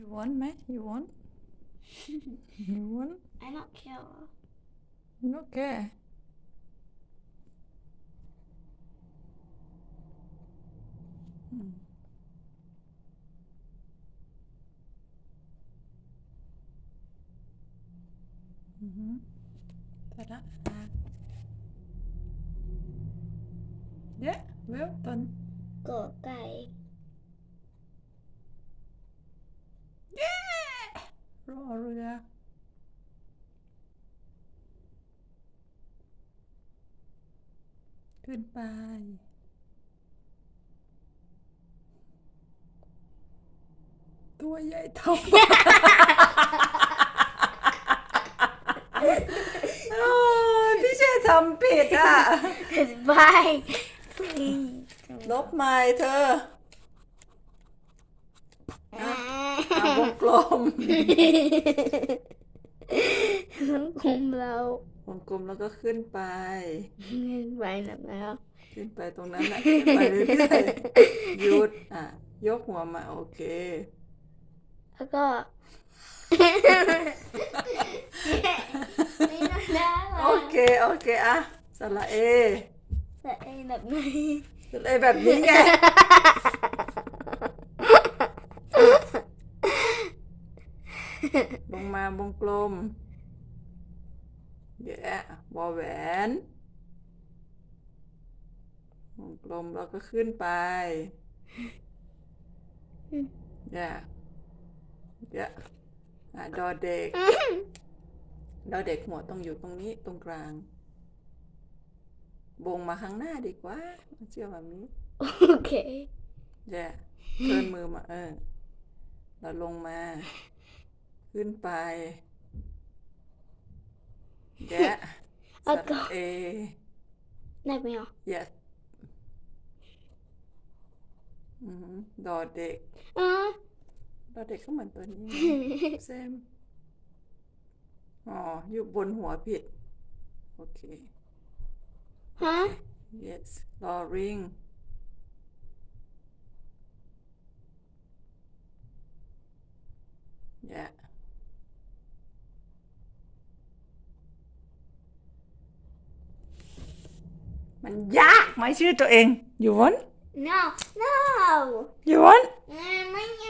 you want ไหม you want you want I don't care. okay อืมอือหือสระอาเย้เวลตัน Go guy. เย้รอเรือ ขึ้นไป ตัวใหญ่เท่าโอ้ยพี่เชษทำผิดอะ Bye. Please. ลบใหม่เธออะเอาวงกลม คุมเราวงกลมแล้วก็ขึ้นไป เงินไปแล้ว ขึ้นไปตรงนั้นแหละขึ้นไปเรื่อยๆหยุดอะ ยกหัวมาโอเค แล้วก็ ไม่น่าได้โอเค โอเคอะสระเอแต่ไอ้แบบไหนสระเอแบบนี้ไงลงมาวงกลม แย่วอแหวนวงกลมแล้วก็ขึ้นไปแย่แย่อะดอเด็ก ดอเด็กหัวต้องอยู่ตรงนี้ตรงกลางบงมาข้างหน้าดีกว่าเชื่อแบบนี้ โอเคแย่เคลื่อนมือมาเออแล้วลงมา ขึ้นไป แย่สแล้วก็ระเอได้ไหมอะ yes อือหือดอเด็กอ๋อดอเด็กก็เหมือนตัวนี้เซมอ๋อ อยู่บนหัวผิด โอเค ฮะ yes รอริง yeah มันยากไหมชื่อตัวเอง you want no no you want ไม่ไง